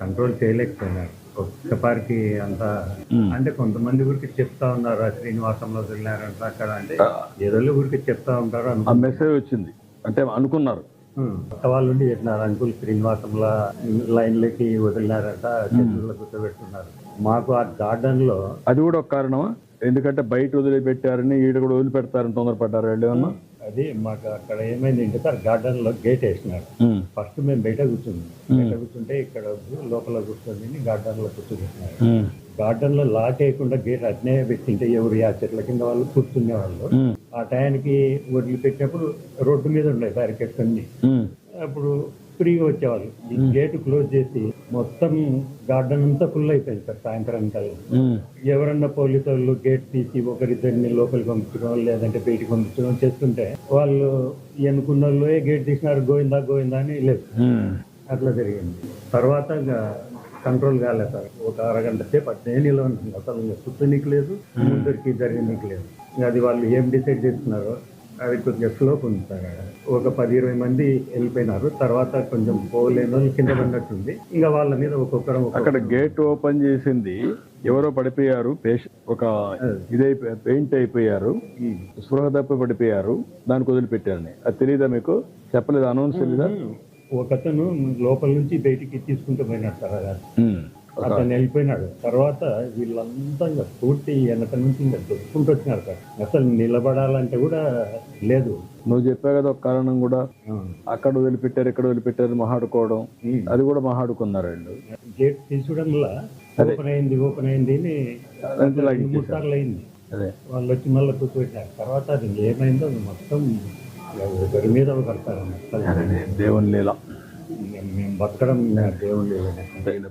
Control చేయలేకపోయినారు. ఒక్కపారికి అంతా అంటే కొంతమంది ఊరికి చెప్తా ఉన్నారు ఆ శ్రీనివాసంలో వదిలినారంట అక్కడ అంటే ఏదో ఊరికి చెప్తా ఉంటారు ఆ మెసేజ్ వచ్చింది. అంటే అనుకున్నారు. కొత్త వాళ్ళు ఉండి చెప్పినారు అంకుల్ శ్రీనివాసంలో లైన్లకి వదిలినారంట చెట్లలో కూర్చోబెట్టున్నారు మాకు ఆ గార్డెన్లో అది కూడా ఒక కారణమా? ఎందుకంటే బయట వదిలిపెట్టారని ఈడ కూడా వదిలిపెడతారని తొందరపడ్డారు వాళ్ళు ఏమన్నా? అది మాకు అక్కడ ఏమైంది అంటే సార్ గార్డెన్లో గేట్ వేసినారు. ఫస్ట్ మేము బయట కూర్చున్నాం. బయట కూర్చుంటే ఇక్కడ లోపల కూర్చొని గార్డెన్లో కూర్చోబెట్టినారు గార్డెన్లో లాక్ వేయకుండా గేట్ అట్నే పెట్టింటే ఎవరు ఆ చెట్ల కింద వాళ్ళు కూర్చునే వాళ్ళు ఆ టయానికి వదిలిపెట్టినప్పుడు రోడ్డు మీద ఉన్నాయి బ్యారికేడ్స్ అన్ని అప్పుడు ఫ్రీగా వచ్చేవాళ్ళు. ఈ గేట్ క్లోజ్ చేసి మొత్తం గార్డెన్ అంతా ఫుల్ అయిపోయింది సార్ సాయంత్రం కల్లా. ఎవరన్నా పోలీసు వాళ్ళు గేట్ తీసి ఒకరిద్దరిని లోపలికి పంపించడం లేదంటే బయటికి పంపించడం చేస్తుంటే వాళ్ళు ఎన్నుకున్న వాళ్ళు "ఏ గేట్ తీసినారు గోవిందా గోవిందా అని లేదు. అట్లా జరిగింది. తర్వాత ఇంకా కంట్రోల్ కాలేదు సార్. ఒక అరగంట సేపు అట్లే నిలవనుకుంది అసలు ఇంకా సుత్తనీకి లేదు ముందరికి జరిగినీకి లేదు. అది వాళ్ళు ఏం డిసైడ్ చేస్తున్నారు అది కొద్దిగా స్లోప్ ఉంది సార్. ఆడ. ఒక పది ఇరవై మంది వెళ్ళిపోయినారు. తర్వాత కొంచెం పోలేని వాళ్ళు కింద పడినట్టుంది. ఇంకా వాళ్ళ మీద ఒక్కొక్కరం అక్కడ గేట్ ఓపెన్ చేసింది. ఎవరో పడిపోయారు. ఒక ఇదైపోయి పెయింట్ అయిపోయారు. స్పృహ తప్పి పడిపోయారు. దానికి వదిలిపెట్టారని. అది తెలియదా మీకు? చెప్పలేదు? అనౌన్స్ తెలీదా ఒకతను లోపల నుంచి బయటికి తీసుకుంటూ పోయినాడు సార్. అతను వెళ్ళిపోయినాడు. తర్వాత వీళ్ళంతా ఇంకా పూర్తి వెనక నుంచి ఇంకా దొక్కుంటూ వచ్చినారు సార్. అసలు నిలబడాలంటే కూడా లేదు. నువ్వు చెప్పావు కదా ఒక కారణం కూడా. అక్కడ వదిలిపెట్టారు ఇక్కడ వదిలిపెట్టారు మహాడుకోవడం అది కూడా మహాడుకున్నారు వాళ్ళు? గేట్ తీసుకోవడం వల్ల ఓపెన్ అయింది ఓపెన్ అయింది అని మూడు సార్లు అయింది. అదే. వాళ్ళు వచ్చి మళ్ళీ కూర్చోబెట్టారు. తర్వాత అది ఏమైందో మొత్తం ఒకరి మీద ఒకరు దేవుని లీల. మేము బతకడం దేవుని తగిన